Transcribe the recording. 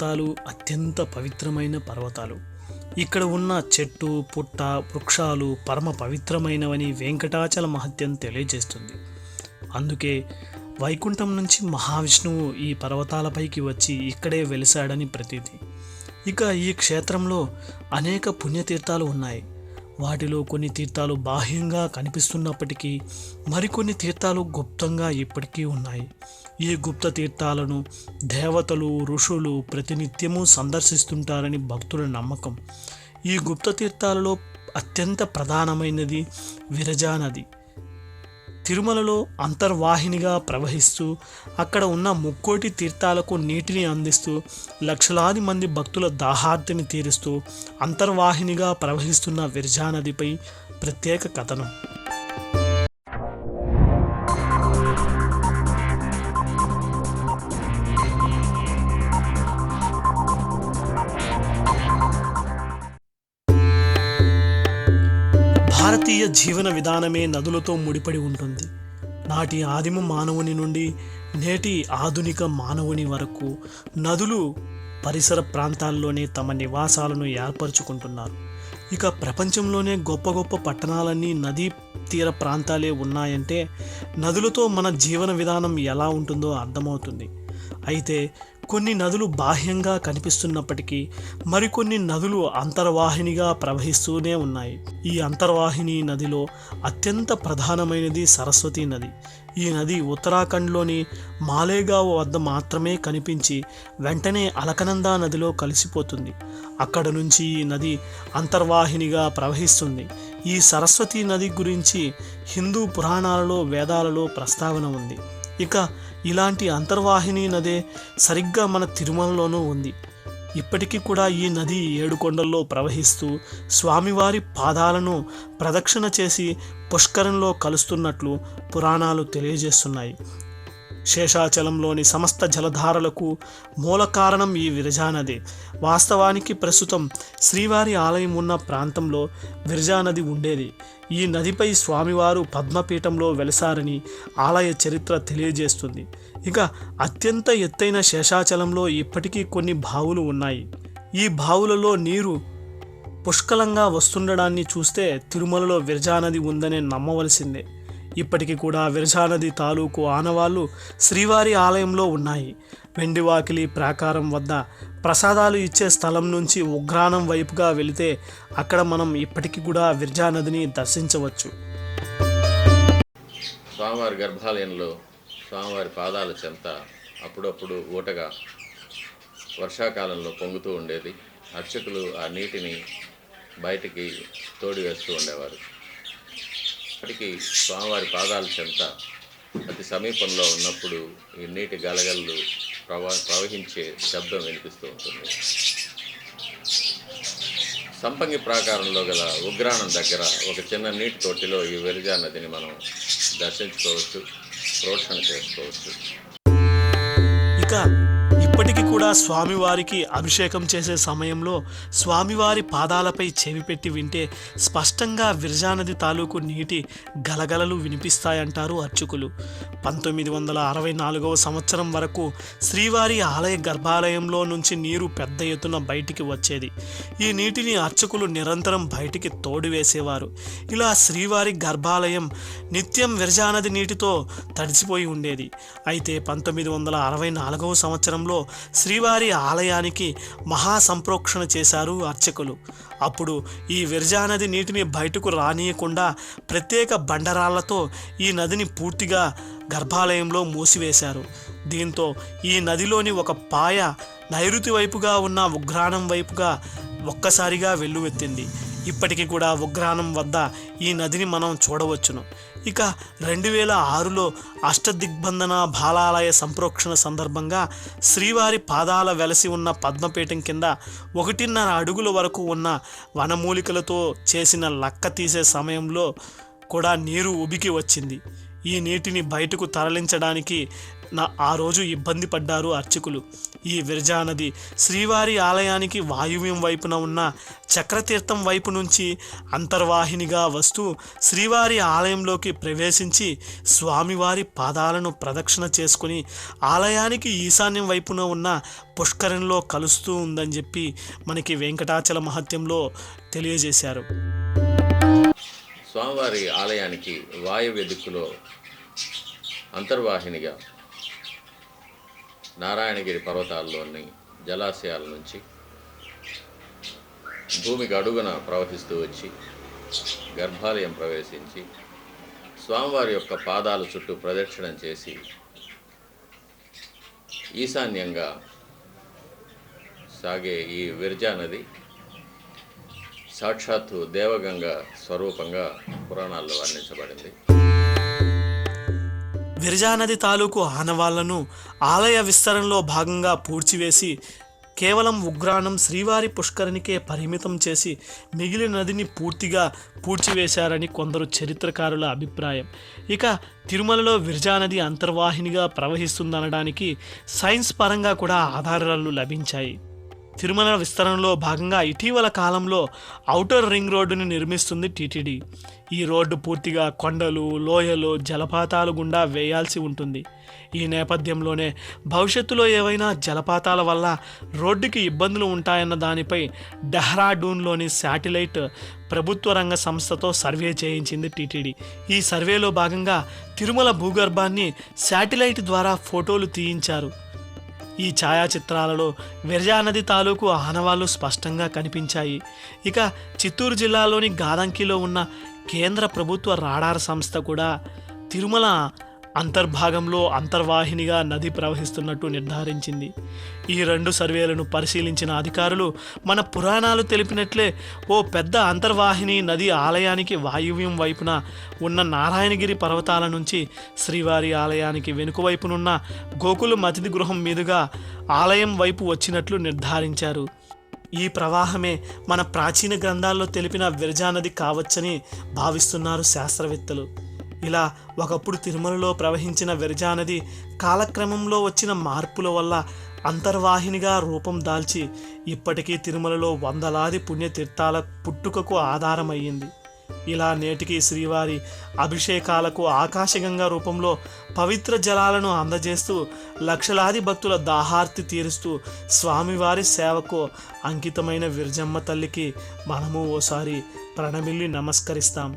పర్వతాలు అత్యంత పవిత్రమైన పర్వతాలు. ఇక్కడ ఉన్న చెట్టు పుట్ట వృక్షాలు పరమ పవిత్రమైనవని వెంకటాచల మహత్యం తెలియజేస్తుంది. అందుకే వైకుంఠం నుంచి మహావిష్ణువు ఈ పర్వతాలపైకి వచ్చి ఇక్కడే వెలిశాడని ప్రతీతి. ఇక ఈ క్షేత్రంలో అనేక పుణ్యతీర్థాలు ఉన్నాయి. వాటిలో కొన్ని తీర్థాలు బాహ్యంగా కనిపిస్తున్నప్పటికీ మరికొన్ని తీర్థాలు గుప్తంగా ఇప్పటికీ ఉన్నాయి. ఈ గుప్త తీర్థాలను దేవతలు ఋషులు ప్రతినిత్యము సందర్శిస్తుంటారని భక్తుల నమ్మకం. ఈ గుప్త తీర్థాలలో అత్యంత ప్రధానమైనది విరజా నది. తిరుమలలో అంతర్వాహినిగా ప్రవహిస్తూ అక్కడ ఉన్న ముక్కోటి తీర్థాలకు నీటిని అందిస్తూ లక్షలాది మంది భక్తుల దాహార్తిని తీరుస్తూ అంతర్వాహినిగా ప్రవహిస్తున్న విరజా నదిపై ప్రత్యేక కథనం. భారతీయ జీవన విధానమే నదులతో ముడిపడి ఉంటుంది. నాటి ఆదిమ మానవుని నుండి నేటి ఆధునిక మానవుని వరకు నదులు పరిసర ప్రాంతాల్లోనే తమ నివాసాలను ఏర్పరచుకుంటున్నారు. ఇక ప్రపంచంలోనే గొప్ప గొప్ప పట్టణాలన్నీ నదీ తీర ప్రాంతాలే ఉన్నాయంటే నదులతో మన జీవన విధానం ఎలా ఉంటుందో అర్థమవుతుంది. అయితే కొన్ని నదులు బాహ్యంగా కనిపిస్తున్నప్పటికీ మరికొన్ని నదులు అంతర్వాహినిగా ప్రవహిస్తూనే ఉన్నాయి. ఈ అంతర్వాహిని నదిలో అత్యంత ప్రధానమైనది సరస్వతి నది. ఈ నది ఉత్తరాఖండ్లోని మాలేగావ్ వద్ద మాత్రమే కనిపించి వెంటనే అలకనందా నదిలో కలిసిపోతుంది. అక్కడ నుంచి ఈ నది అంతర్వాహినిగా ప్రవహిస్తుంది. ఈ సరస్వతీ నది గురించి హిందూ పురాణాలలో వేదాలలో ప్రస్తావన ఉంది. ఇక ఇలాంటి అంతర్వాహిని నదే సరిగ్గా మన తిరుమలలోనూ ఉంది. ఇప్పటికీ కూడా ఈ నది ఏడుకొండల్లో ప్రవహిస్తూ స్వామివారి పాదాలను ప్రదక్షిణ చేసి పుష్కరంలో కలుస్తున్నట్లు పురాణాలు తెలియజేస్తున్నాయి. శేషాచలంలోని సమస్త జలధారలకు మూల కారణం ఈ విరజానది. వాస్తవానికి ప్రస్తుతం శ్రీవారి ఆలయం ఉన్న ప్రాంతంలో విరజానది ఉండేది. ఈ నదిపై స్వామివారు పద్మపీఠంలో వెలసారని ఆలయ చరిత్ర తెలియజేస్తుంది. ఇక అత్యంత ఎత్తైన శేషాచలంలో ఇప్పటికీ కొన్ని బావులు ఉన్నాయి. ఈ బావులలో నీరు పుష్కలంగా వస్తుండడాన్ని చూస్తే తిరుమలలో విరజానది ఉందనే నమ్మవలసిందే. ఇప్పటికీ కూడా విరజానది తాలూకు ఆనవాళ్ళు శ్రీవారి ఆలయంలో ఉన్నాయి. వెండివాకిలి ప్రాకారం వద్ద ప్రసాదాలు ఇచ్చే స్థలం నుంచి ఉగ్రాణం వైపుగా వెళితే అక్కడ మనం ఇప్పటికీ కూడా విరజానదిని దర్శించవచ్చు. స్వామివారి గర్భాలయంలో స్వామివారి పాదాల చెంత అప్పుడప్పుడు ఊటగా వర్షాకాలంలో పొంగుతూ ఉండేది. అర్చకులు ఆ నీటిని బయటికి తోడి వేస్తూ ఉండేవారు. ఇప్పటికీ స్వామివారి పాదాల చెంత అతి సమీపంలో ఉన్నప్పుడు ఈ నీటి గలగలలు ప్రవా ప్రవహించే శబ్దం వినిపిస్తూ ఉంటుంది. సంపంగి ప్రాకారంలో గల ఉగ్రాణం దగ్గర ఒక చిన్న నీటి తొట్టిలో ఈ వెలిజా నదిని మనం దర్శించుకోవచ్చు ప్రోక్షణ చేసుకోవచ్చు. ఇక ఇప్పటికీ కూడా స్వామివారికి అభిషేకం చేసే సమయంలో స్వామివారి పాదాలపై చెవి పెట్టి వింటే స్పష్టంగా విరజానది తాలూకు నీటి గలగలలు వినిపిస్తాయంటారు అర్చకులు. పంతొమ్మిది వందల అరవై నాలుగవ సంవత్సరం వరకు శ్రీవారి ఆలయ గర్భాలయంలో నుంచి నీరు పెద్ద ఎత్తున బయటికి వచ్చేది. ఈ నీటిని అర్చకులు నిరంతరం బయటికి తోడివేసేవారు. ఇలా శ్రీవారి గర్భాలయం నిత్యం విరజానది నీటితో తడిసిపోయి ఉండేది. అయితే పంతొమ్మిది వందల అరవై నాలుగవ సంవత్సరంలో శ్రీవారి ఆలయానికి మహా సంప్రోక్షణ చేశారు అర్చకులు. అప్పుడు ఈ విరజానది నీటిని బయటకు రానియకుండా ప్రత్యేక బండరాళ్ళతో ఈ నదిని పూర్తిగా గర్భాలయంలో మూసివేశారు. దీంతో ఈ నదిలోని ఒక పాయ నైరుతి వైపుగా ఉన్న ఉగ్రాణం వైపుగా ఒక్కసారిగా వెల్లువెత్తింది. ఇప్పటికీ కూడా ఉగ్రాణం వద్ద ఈ నదిని మనం చూడవచ్చును. ఇక రెండు వేల ఆరులో అష్టదిగ్బంధన బాలాలయ సంప్రోక్షణ సందర్భంగా శ్రీవారి పాదాల వెలసి ఉన్న పద్మపీఠం కింద ఒకటిన్నర అడుగుల వరకు ఉన్న వనమూలికలతో చేసిన లక్క తీసే సమయంలో కూడా నీరు ఉబికి వచ్చింది. ఈ నీటిని బయటకు తరలించడానికి నా ఆ రోజు ఇబ్బంది పడ్డారు అర్చకులు. ఈ విరజా నది శ్రీవారి ఆలయానికి వాయువ్యం వైపున ఉన్న చక్రతీర్థం వైపు నుంచి అంతర్వాహినిగా వస్తూ శ్రీవారి ఆలయంలోకి ప్రవేశించి స్వామివారి పాదాలను ప్రదక్షిణ చేసుకుని ఆలయానికి ఈశాన్యం వైపున ఉన్న పుష్కరంలో కలుస్తూ ఉందని చెప్పి మనకి వెంకటాచల మహత్యంలో తెలియజేశారు. స్వామివారి ఆలయానికి వాయువ్య దిక్కులో అంతర్వాహినిగా నారాయణగిరి పర్వతాల్లోని జలాశయాల నుంచి భూమికి అడుగున ప్రవహిస్తూ వచ్చి గర్భాలయం ప్రవేశించి స్వామివారి యొక్క పాదాల చుట్టూ ప్రదక్షిణం చేసి ఈశాన్యంగా సాగే ఈ విరజా నది సాక్షాత్తు దేవగంగ స్వరూపంగా పురాణాల్లో వర్ణించబడింది. విరజానది తాలూకు ఆనవాళ్ళను ఆలయ విస్తరణలో భాగంగా పూడ్చివేసి కేవలం ఉగ్రాణం శ్రీవారి పుష్కరిణికే పరిమితం చేసి మిగిలిన నదిని పూర్తిగా పూడ్చివేశారని కొందరు చరిత్రకారుల అభిప్రాయం. ఇక తిరుమలలో విరజానది అంతర్వాహినిగా ప్రవహిస్తుందనడానికి సైన్స్ పరంగా కూడా ఆధారాలు లభించాయి. తిరుమల విస్తరణలో భాగంగా ఇటీవల కాలంలో ఔటర్ రింగ్ రోడ్డుని నిర్మిస్తుంది టీటీడీ. ఈ రోడ్డు పూర్తిగా కొండలు లోయలు జలపాతాలు గుండా వేయాల్సి ఉంటుంది. ఈ నేపథ్యంలోనే భవిష్యత్తులో ఏవైనా జలపాతాల వల్ల రోడ్డుకి ఇబ్బందులు ఉంటాయన్న దానిపై డెహ్రాడూన్లోని శాటిలైట్ ప్రభుత్వ రంగ సంస్థతో సర్వే చేయించింది టీటీడీ. ఈ సర్వేలో భాగంగా తిరుమల భూగర్భాన్ని శాటిలైట్ ద్వారా ఫోటోలు తీయించారు. ఈ ఛాయాచిత్రాలలో విరజానది తాలూకు ఆనవాళ్ళు స్పష్టంగా కనిపించాయి. ఇక చిత్తూరు జిల్లాలోని గాదంకిలో ఉన్న కేంద్ర ప్రభుత్వ రాడార్ సంస్థ కూడా తిరుమల అంతర్భాగంలో అంతర్వాహినిగా నది ప్రవహిస్తున్నట్టు నిర్ధారించింది. ఈ రెండు సర్వేలను పరిశీలించిన అధికారులు మన పురాణాలు తెలిపినట్లే ఓ పెద్ద అంతర్వాహిని నది ఆలయానికి వాయువ్యం వైపున ఉన్న నారాయణగిరి పర్వతాల నుంచి శ్రీవారి ఆలయానికి వెనుక వైపునున్న గోకుల అతిథి గృహం మీదుగా ఆలయం వైపు వచ్చినట్లు నిర్ధారించారు. ఈ ప్రవాహమే మన ప్రాచీన గ్రంథాల్లో తెలిపిన విరజానది కావచ్చని భావిస్తున్నారు శాస్త్రవేత్తలు. ఇలా ఒకప్పుడు తిరుమలలో ప్రవహించిన విరజానది కాలక్రమంలో వచ్చిన మార్పుల వల్ల అంతర్వాహినిగా రూపం దాల్చి ఇప్పటికీ తిరుమలలో వందలాది పుణ్యతీర్థాల పుట్టుకకు ఆధారమయ్యింది. ఇలా నేటికి శ్రీవారి అభిషేకాలకు ఆకాశగంగా రూపంలో పవిత్ర జలాలను అందజేస్తూ లక్షలాది భక్తుల దాహార్తి తీరుస్తూ స్వామివారి సేవకు అంకితమైన విరజమ్మ తల్లికి మనము ఓసారి ప్రణమిల్లి నమస్కరిస్తాం.